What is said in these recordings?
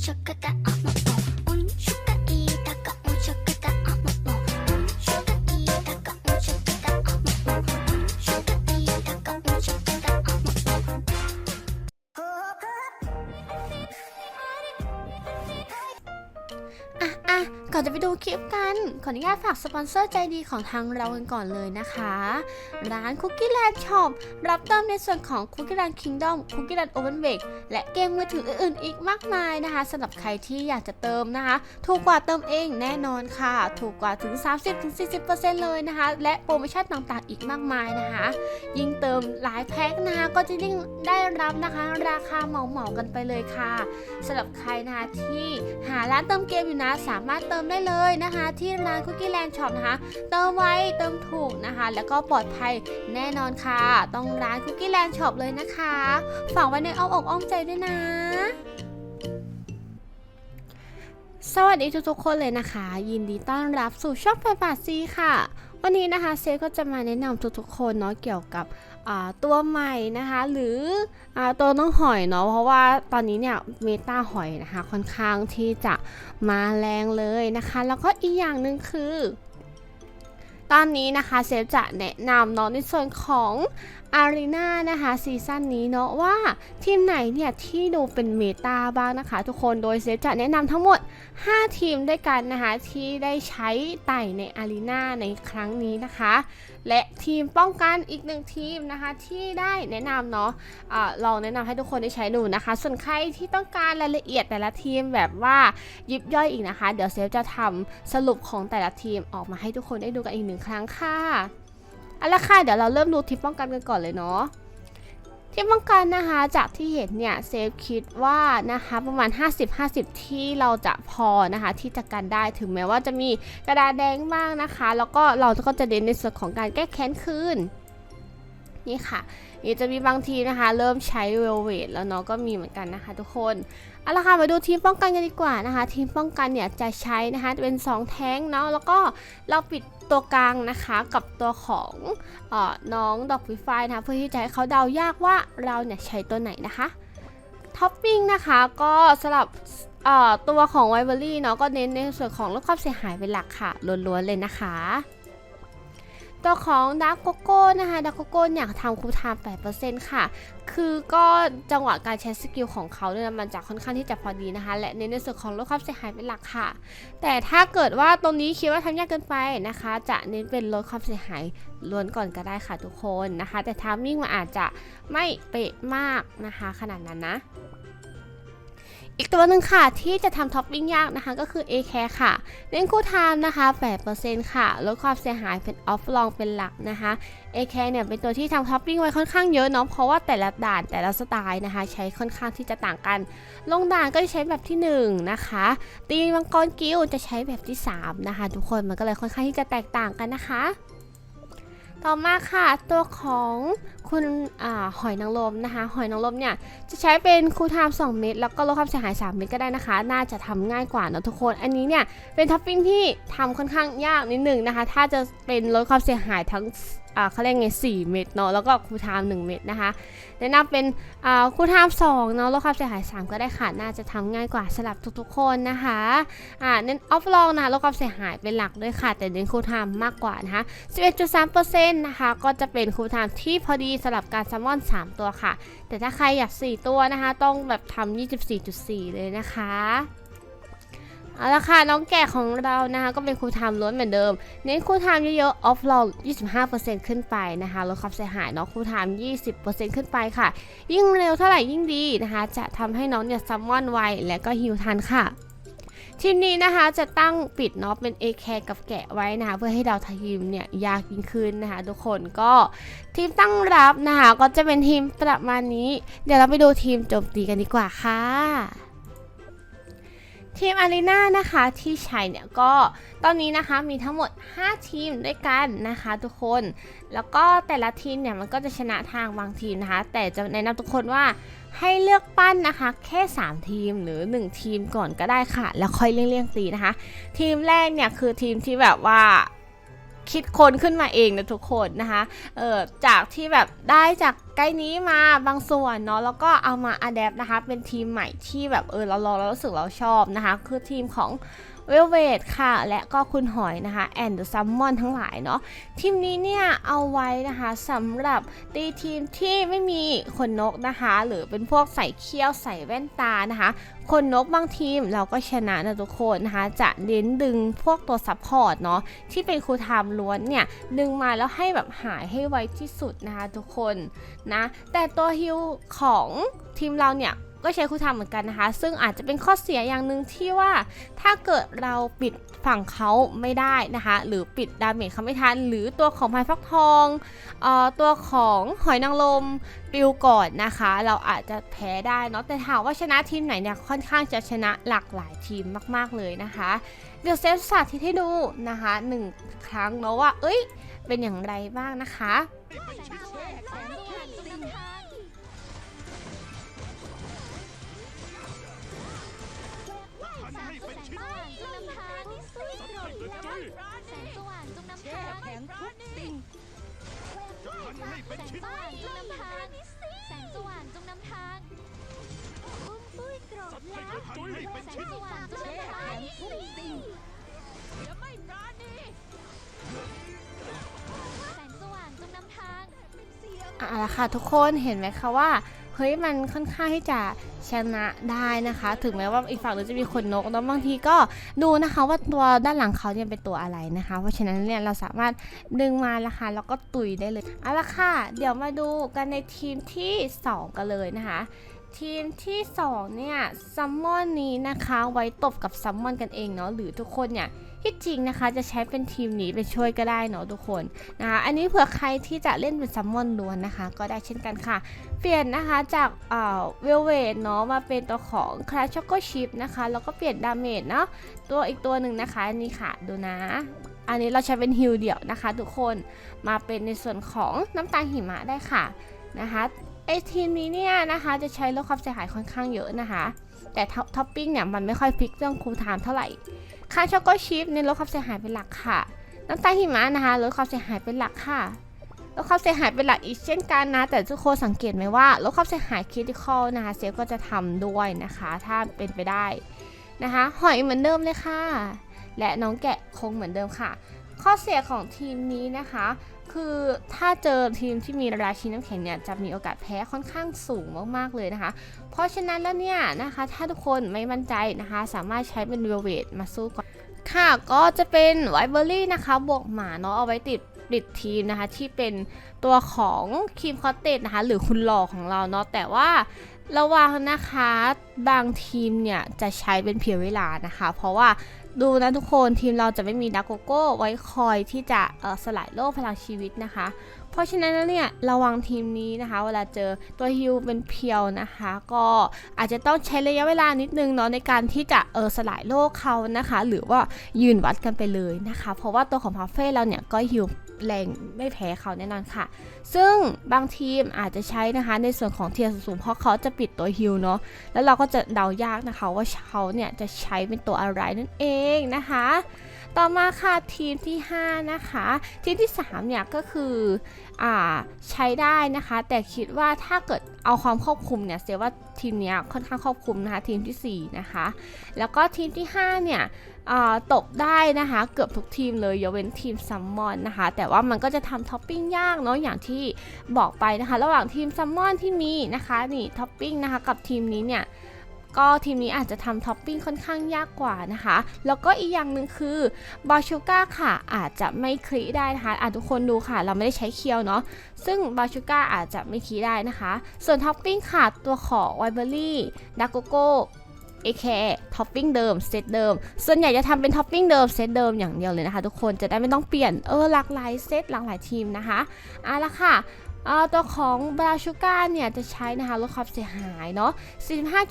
chuck at ขออนุญาตฝากสปอนเซอร์ใจดีของทางเรากันก่อนเลยนะคะ ร้าน Cookie Land Shop รับเติมในส่วนของ Cookie Land Kingdom Cookie Land Open Bake และเกมมือถืออื่นๆอีกมากมายนะคะสำหรับใครที่อยากจะเติมนะคะ ถูกกว่าเติมเองแน่นอนค่ะ ถูกกว่าถึง 30-40%เลยนะคะ และโปรโมชั่นต่างๆอีกมากมายนะคะ ยิ่งเติมหลายแพ็คนะคะก็จะยิ่งได้รับนะคะ ราคาเหมาๆกันไปเลยค่ะสำหรับใครนะคะที่หาร้านเติมเกมอยู่นะสามารถเติมได้เลยนะคะที่ร้าน Cookie Land Shop นะคะ เติมไวเติมถูกนะคะ แล้วก็ปลอดภัยแน่นอนค่ะ ต้องร้าน Cookie Land Shop เลยนะคะฝากไว้ในอ้อมอกอ้อมใจด้วยนะสวัสดีทุกๆคนเลยนะคะ ยินดีต้อนรับสู่ช่องไฟบาซีค่ะ วันนี้นะคะเซฟก็จะมาแนะนำทุกๆคนเนาะเกี่ยวกับตัวใหม่นะคะ หรืออตัวน้องหอยเนาะเพราะว่าตอนนี้เนี่ยเมตาหอยนะคะค่อนข้างที่จะมาแรงเลยนะคะ แล้วก็อีกอย่างหนึ่งคือ ตอนนี้นะคะเซฟจะแนะนำเนาะในส่วนของอารีนานะคะซีซั่นนี้เนาะว่าทีมไหนเนี่ยที่ดูเป็นเมตาบ้างนะคะ ทุกคนโดยเซฟจะแนะนำทั้งหมด 5 ทีมด้วยกันนะคะที่ได้ใช้ไต่ในอารีนาในครั้งนี้นะคะ และทีมป้องกันอีกหนึ่งทีมนะคะที่ได้แนะนำเนาะอะลองแนะนำให้ทุกคนได้ใช้ดูนะคะ ส่วนใครที่ต้องการรายละเอียดแต่ละทีมแบบว่ายิบย่อยอีกนะคะ เดี๋ยวเซฟจะทำสรุปของแต่ละทีมออกมาให้ทุกคนได้ดูกันอีกหนึ่งครั้งค่ะเอาละค่ะเดี๋ยวเราเริ่มดูทีมป้องกันกันก่อนเลยเนาะ ที่ป้องกันนะคะจากที่เห็นเนี่ยเซฟคิดว่านะคะประมาณ 50-50 ที่เราจะพอนะคะที่จะกันได้ถึงแม้ว่าจะมีกระดาษแดงบ้างนะคะ แล้วก็เราก็จะเน้นในส่วนของการแก้แค้นคืนนี่ค่ะนี่จะมีบางทีนะคะ เริ่มใช้เวลเวทแล้วเนาะก็มีเหมือนกันนะคะทุกคน เอาละค่ะมาดูทีมป้องกันกันดีกว่านะคะ ทีมป้องกันเนี่ยจะใช้นะคะเป็น 2 แท้งเนาะแล้วก็เราปิดตัวกลางนะคะกับตัวของออน้องดอกฟิไฟนะคะเพื่อที่จะให้เขาเดายากว่าเราเนี่ยใช้ตัวไหนนะคะท็อปปิ้งนะคะก็สำหรับตัวของไวเบอรี่เนาะก็เน้นในส่วนของลดความเสียหายเป็นหลักค่ะล้วนๆเลยนะคะ ตัวของดาร์กโกโก้นะคะดาร์กโกโก้เนี่ยทำคูลไทม์8%ค่ะ คือก็จังหวะการใช้สกิลของเขาเนี่ยมันจะค่อนข้างที่จะพอดีนะคะ และเน้นในส่วนของลดความเสียหายเป็นหลักค่ะ แต่ถ้าเกิดว่าตรงนี้คิดว่าทำยากเกินไปนะคะ จะเน้นเป็นลดความเสียหายล้วนก่อนก็ได้ค่ะทุกคนนะคะ แต่ทามมิ่งมันอาจจะไม่เป๊ะมากนะคะ ขนาดนั้นนะ อีกตัวหนึ่งค่ะที่จะทำท็อปปิ้งยากนะคะก็คือ a c a r e ค่ะ เน้นคู่ไทม์นะคะ8%ค่ะ ลดความเสียหายเป็นออฟลองเป็นหลักนะคะ a c a r e เนี่ยเป็นตัวที่ทำท็อปปิ้งไว้ค่อนข้างเยอะเนาะเพราะว่าแต่ละด่านแต่ละสไตล์นะคะ ใช้ค่อนข้างที่จะต่างกัน ลงด่านก็จะใช้แบบที่ 1 นะคะ ตีมังกรกิ้วจะใช้แบบที่ 3 นะคะ ทุกคนมันก็เลยค่อนข้างที่จะแตกต่างกันนะคะ ต่อมาค่ะตัวของคุณอหอยนางรมนะคะ หอยนางรมเนี่ยจะใช้เป็นคูทาม2เม็ดแล้วก็ลดความเสียหาย 3 เม็ดก็ได้นะคะ น่าจะทำง่ายกว่านะทุกคน อันนี้เนี่ยเป็นท็อปปิ้งที่ทำค่อนข้างยากนิดหนึ่งนะคะ ถ้าจะเป็นลดความเสียหายทั้ง อ่าเขาเรียกไง4เม็ดเนาะแล้วก็คูลไทม์1เม็ดนะคะแนะนำเป็นอ่าคูลไทม์2เนาะลดความเสียหาย3ก็ได้ค่ะน่าจะทำง่ายกว่าสำหรับทุกๆคนนะคะอ่าเน้นออฟลองนะลดความเสียหายเป็นหลักด้วยค่ะ แต่เน้นคูลไทม์มากกว่านะคะ11.3%นะคะก็จะเป็นคูลไทม์ที่พอดีสำหรับการซัมมอน 3 ตัวค่ะ แต่ถ้าใครอยาก 4 ตัวนะคะ ต้องแบบทำ24.4 เลยนะคะ เอาละค่ะน้องแกะของเรานะคะก็เป็นคูทม์ล้วนเหมือนเดิม เน้นคูทม์เยอะๆออฟลอง25%ขึ้นไปนะคะลดความเสียหายเนาะคูทม์20%ขึ้นไปค่ะ ยิ่งเร็วเท่าไหร่ยิ่งดีนะคะ จะทำให้น้องเนี่ยซัมมอนไวและก็ฮิวทันค่ะทีมนี้นะคะจะตั้งปิดเนาะเป็น a อแคกับแกะไว้นะคะเพื่อให้ดาวทีมเนี่ยยากยิ่งขึ้นนะคะทุกคนก็ทีมตั้งรับนะคะก็จะเป็นทีมประมาณนี้ เดี๋ยวเราไปดูทีมโจมตีกันดีกว่าค่ะ ทีมอารีนานะคะที่ใช้เนี่ยก็ตอนนี้นะคะมีทั้งหมด 5 ทีมด้วยกันนะคะทุกคน แล้วก็แต่ละทีมเนี่ยมันก็จะชนะทางบางทีมนะคะ แต่จะแนะนำทุกคนว่าให้เลือกปั้นนะคะ แค่ 3 ทีมหรือ 1 ทีมก่อนก็ได้ค่ะ แล้วค่อยเลี่ยงๆตีนะคะ ทีมแรกเนี่ยคือทีมที่แบบว่า คิดคนขึ้นมาเองนะทุกคนนะคะเออจากที่แบบได้จากใกล้นี้มาบางส่วนเนาะแล้วก็เอามาอัดแอปนะคะเป็นทีมใหม่ที่แบบเออเราลองแล้วรู้สึกเราชอบนะคะคือทีมของ เวลเวดค่ะ และก็คุณหอยนะคะแอนด์ซัมมอนทั้งหลายเนาะทีมนี้เนี่ยเอาไว้นะคะสำหรับตีทีมที่ไม่มีขนนกนะคะ หรือเป็นพวกใส่เขี้ยวใส่แว่นตานะคะคนนกบางทีมเราก็ชนะนะทุกคนนะคะจะเน้นดึงพวกตัวซัพพอร์ตเนาะที่เป็นครูไทม์ล้วนเนี่ย ดึงมาแล้วให้แบบหายให้ไวที่สุดนะคะทุกคนนะแต่ตัวฮิลของทีมเราเนี่ย ก็ใช้ครูไทม์เหมือนกันนะคะ ซึ่งอาจจะเป็นข้อเสียอย่างหนึ่งที่ว่า ถ้าเกิดเราปิดฝั่งเขาไม่ได้นะคะ หรือปิดดาเมจเขาไม่ทัน หรือตัวของพายฟักทองเอ่อตัวของหอยนางรมปิวก่อนนะคะ เราอาจจะแพ้ได้เนาะแต่ถามว่าชนะทีมไหนเนี่ยค่อนข้างจะชนะหลากหลายทีมมาก ๆเลยนะคะเดี๋ยวเซฟสาธิตให้ดูนะคะหนึ่งครั้งเนาะว่า เอ้ย เป็นอย่างไรบ้างนะคะ แสงสว่างจงนำทางแสงสว่างจงนำทางปุ้มปุ้ยโกรธแล้วแสงสว่างจงนำทางทุกสิ่งอย่าไม่ปราณีแสงสว่างจงนำทาง เอาละค่ะทุกคนเห็นไหมคะว่า เฮ้ยมันค่อนข้างที่จะชนะได้นะคะ ถึงแม้ว่าอีกฝั่งนึงจะมีขนนกแล้วบางทีก็ดูนะคะว่าตัวด้านหลังเขาเนี่ยเป็นตัวอะไรนะคะ เพราะฉะนั้นเนี่ยเราสามารถดึงมาละค่ะแล้วก็ตุยได้เลยเอาละค่ะ เดี๋ยวมาดูกันในทีมที่ 2 กันเลยนะคะ ทีมที่ 2 เนี่ยซัมมอนนี้นะคะไว้ตบกับซัมมอนกันเองเนาะหรือทุกคนเนี่ย ที่จริงนะคะจะใช้เป็นทีมนี้ไปช่วยก็ได้เนาะทุกคนนะคะอันนี้เผื่อใครที่จะเล่นเป็นซัมมอนล้วนนะคะ ก็ได้เช่นกันค่ะ เปลี่ยนนะคะจากเอ่อเวลเวทเนาะมาเป็นตัวของคลาช็อกโกชิพนะคะแล้วก็เปลี่ยนดาเมจเนาะตัวอีกตัวหนึ่งนะคะนนี่ค่ะดูนะอันนี้เราใช้เป็นฮิลเดี่ยวนะคะ ทุกคนมาเป็นในส่วนของน้ำตาลหิมะได้ค่ะนะคะไอทีมนี้เนี่ยนะคะจะใช้ลดความเสียหายค่อนข้างเยอะนะคะ แต่ท็อปปิ้งเนี่ยมันไม่ค่อยฟิกเรื่องคูลไทม์เท่าไหร่ ค่าช็อกโกชิพในนลดความเสียหายเป็นหลักค่ะ น้ำตาลหิมะนะคะลดความเสียหายเป็นหลักค่ะลดความเสียหายเป็นหลักอีกเช่นกันนะ แต่ทุกคนสังเกตไหมว่าลดความเสียหายคริติคอลนะคะเซฟก็จะทำด้วยนะคะ ถ้าเป็นไปได้นะคะ หอยเหมือนเดิมเลยค่ะ และน้องแกะคงเหมือนเดิมค่ะ ข้อเสียของทีมนี้นะคะ คือถ้าเจอทีมที่มีราชินน้ำแข็งเนี่ยจะมีโอกาสแพ้ค่อนข้างสูงมากๆเลยนะคะ เพราะฉะนั้นแล้วเนี่ยนะคะถ้าทุกคนไม่มั่นใจนะคะ สามารถใช้เป็นเวลเวทมาสู้ก่อนค่ะก็จะเป็นไวเบอรี่นะคะบวกหมาเนาะเอาไว้ติดติดทีมนะคะที่เป็นตัวของครีมคอตเตจนะคะหรือคุณหล่อของเราเนาะแต่ว่า ระวังนะคะบางทีมเนี่ยจะใช้เป็นเพียงเวลานะคะ เพราะว่าดูนะทุกคนทีมเราจะไม่มีดักโกโก้ไว้คอยที่จะสลายโลกพลังชีวิตนะคะ เพราะฉะนั้นแล้วเนี่ยระวังทีมนี้นะคะ เวลาเจอตัวฮิลเป็นเพียวนะคะ ก็อาจจะต้องใช้ระยะเวลานิดนึงเนาะในการที่จะเออสลายโลกเขานะคะ หรือว่ายืนวัดกันไปเลยนะคะ เพราะว่าตัวของพาเฟ่เราเนี่ยก็ฮิลแรงไม่แพ้เขาแน่นอนค่ะ ซึ่งบางทีมอาจจะใช้นะคะในส่วนของเทียร์สูงเพราะเขาจะปิดตัวฮิลเนาะ แล้วเราก็จะเดายากนะคะว่าเขาเนี่ยจะใช้เป็นตัวอะไรนั่นเองนะคะ ต่อมาค่ะทีมที่ 5 นะคะ ทีมที่3เนี่ยก็คืออ่าใช้ได้นะคะ แต่คิดว่าถ้าเกิดเอาความควบคุมเนี่ยเสียว่าทีมเนี้ยค่อนข้างควบคุมนะคะทีมทีสี่ 4 นะคะ แล้วก็ทีมที่ 5 เนี่ยตกได้นะคะ เกือบทุกทีมเลยยกเว้นทีมซัมมอนนะคะ แต่ว่ามันก็จะทำท็อปปิ้งยากเนาะอย่างที่บอกไปนะคะ ระหว่างทีมซัมมอนที่มีนะคะนี่ท็อปปิ้งนะคะกับทีมนี้เนี่ย ก็ทีมนี้อาจจะทำท็อปปิ้งค่อนข้างยากกว่านะคะ แล้วก็อีกอย่างหนึ่งคือบาชูก้าค่ะอาจจะไม่คลีได้นะคะอะทุกคนดูค่ะ เราไม่ได้ใช้เคียวเนาะซึ่งบาชูก้าอาจจะไม่คลีได้นะคะ ส่วนท็อปปิ้งค่ะตัวของไวเบอรี่ดักโกโก้เอแคท็อปปิ้งเดิมเซตเดิม ส่วนใหญ่จะทำเป็นท็อปปิ้งเดิมเซตเดิมอย่างเดียวเลยนะคะ ทุกคนจะได้ไม่ต้องเปลี่ยนเออหลากหลายเซตหลากหลายทีมนะคะเอาละค่ะ ตัวของบราชูก้าเนี่ยจะใช้นะคะลดความเสียหายเนาะ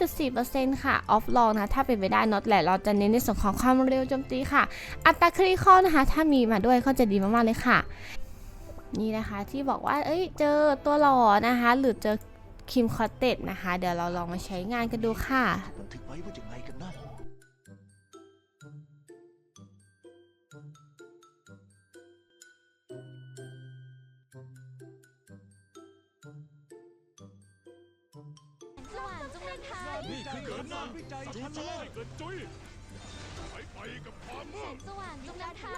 45.4%ค่ะ ออฟลองนะถ้าเป็นไปได้เนาะแต่เราจะเน้นในส่วนของความเร็วโจมตีค่ะ อัตราคริคอลนะคะ ถ้ามีมาด้วยก็จะดีมากๆเลยค่ะ นี่นะคะที่บอกว่า เอ้ยเจอตัวหล่อนะคะ หรือเจอคิมคอตเต็ดนะคะ เดี๋ยวเราลองมาใช้งานกันดูค่ะบันทึกไว้ว่าอย่างไงกัน ว่างจงนำทางนี่คือเกินหน้าจูโจยเกินจุ้ยไปไปกับความมืแสดงสว่างจงนำทาง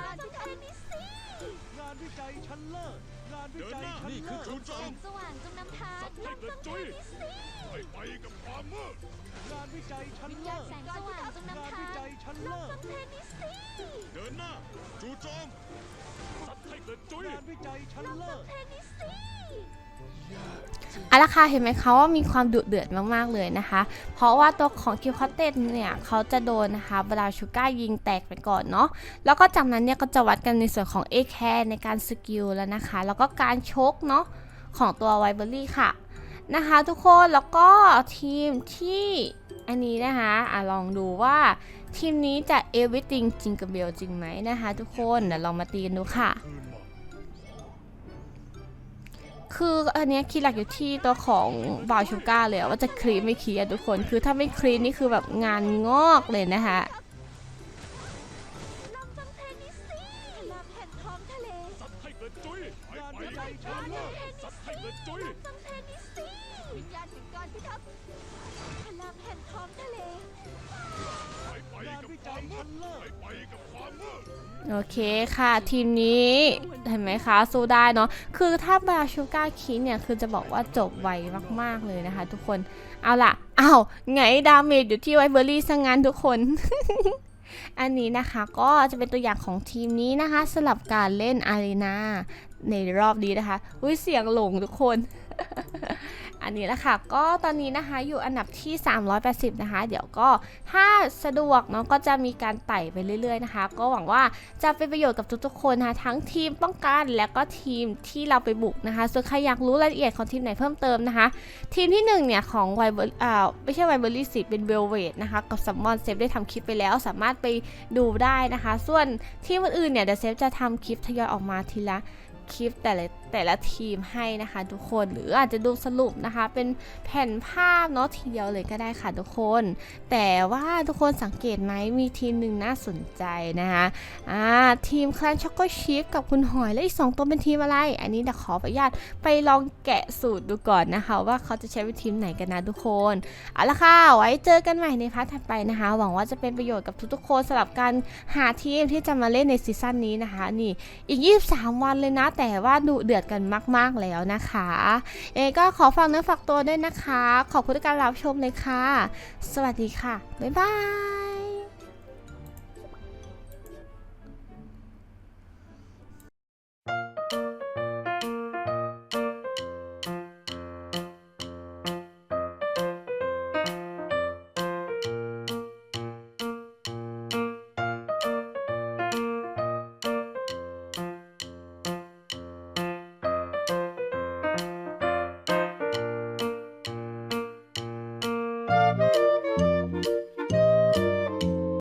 งานวิจัยชั้นเลิศงานวิเดินจัยหน้าชั้นนี่คือเลิศจูโจแสมงสว่างจงนำทางสัตว์ให้เกินจุ้ยไปไปกับความมืดงานวิจัยชั้นเลิศแสงสว่างจงงานนำวิทางจัยชั้นเลิศเดินหน้าจูโจมสัตว์ให้เกินจุ้ยงานวิจัยชั้นเลิศเอาละค่ะเห็นไหมคะว่ามีความดุเดือดมากๆเลยนะคะ เพราะว่าตัวของคิวคอตเตนเนี่ยเขาจะโดนนะคะเวลาชูก้ายิงแตกไปก่อนเนาะแล้วก็จากนั้นเนี่ยก็จะวัดกันในส่วนของ A แคในการสกิลแล้วนะคะ แล้วก็การชกเนาะของตัวไวเบอรี่ค่ะนะคะทุกคนแล้วก็ทีมที่อันนี้นะคะอะลองดูว่าทีมนี้จะ everything จริงกับเบลจริงไหมนะคะ ทุกคนเดี๋ยวลองมาตีกันดูค่ะ คืออันนี้ยคิดหลักอยู่ที่ตัวของบาวชูก้าเลยว่าจะคลีนไม่คลีนอะทุกคน คือถ้าไม่คลีนนี่คือแบบงานงอกเลยนะคะ โอเคค่ะทีมนี้เห็นไหมคะสู้ได้เนาะคือถ้าบาชูก้าคิดเนี่ยคือจะบอกว่าจบไวมากๆเลยนะคะ ทุกคนเอาล่ะอ้าวไงดาเมจอยู่ที่ไวเบอรี่ซะงั้นทุกคน อันนี้นะคะก็จะเป็นตัวอย่างของทีมนี้นะคะสำหรับการเล่นอารีนา ในรอบนี้นะคะอุ้ยเสียงหลงทุกคน อันนี้แหละค่ะ ก็ตอนนี้นะคะอยู่อันดับที่ 380 นะคะ เดี๋ยวก็ถ้าสะดวกเนาะก็จะมีการไต่ไปเรื่อยๆนะคะ ก็หวังว่าจะเป็นประโยชน์กับทุกๆคนนะคะทั้งทีมป้องกันและก็ทีมที่เราไปบุกนะคะ ส่วนใครอยากรู้รายละเอียดของทีมไหนเพิ่มเติมนะคะ ทีมที่1เนี่ยของไวเบอร์อ่าไม่ใช่ไวเบอร์ลี่สิเป็นเวลเวดนะคะกับซัมมอนเซฟได้ทำคลิปไปแล้วสามารถไปดูได้นะคะ ส่วนทีมอื่นๆเนี่ยเดี๋ยวเซฟจะทำคลิปทยอยออกมาทีละ คลิปแต่ละแต่ละทีมให้นะคะ ทุกคนหรืออาจจะดูสรุปนะคะ เป็นแผ่นภาพเนาะทีเดียวเลยก็ได้ค่ะทุกคน แต่ว่าทุกคนสังเกตไหมมีทีมหนึ่งน่าสนใจนะคะอ่าทีมคลานช็อกโกชิฟกับคุณหอยและอีก2ตัวเป็นทีมอะไร อันนี้เดี๋ยวขออนุญาตไปลองแกะสูตรดูก่อนนะคะ ว่าเขาจะใช้เป็นทีมไหนกันนะทุกคนเอาละค่ะไว้เจอกันใหม่ในพาร์ทถัดไปนะคะ หวังว่าจะเป็นประโยชน์กับทุกๆคนสำหรับการหาทีมที่จะมาเล่นในซีซั่นนี้นะคะ นี่อีก 23 วันเลยนะแต่ว่าดุเดือดกันมาก ๆ แล้วนะคะ เอก็ขอฝากเนื้อฝากตัวด้วยนะคะ ขอบคุณที่การรับชมเลยค่ะ สวัสดีค่ะ บ๊ายบาย「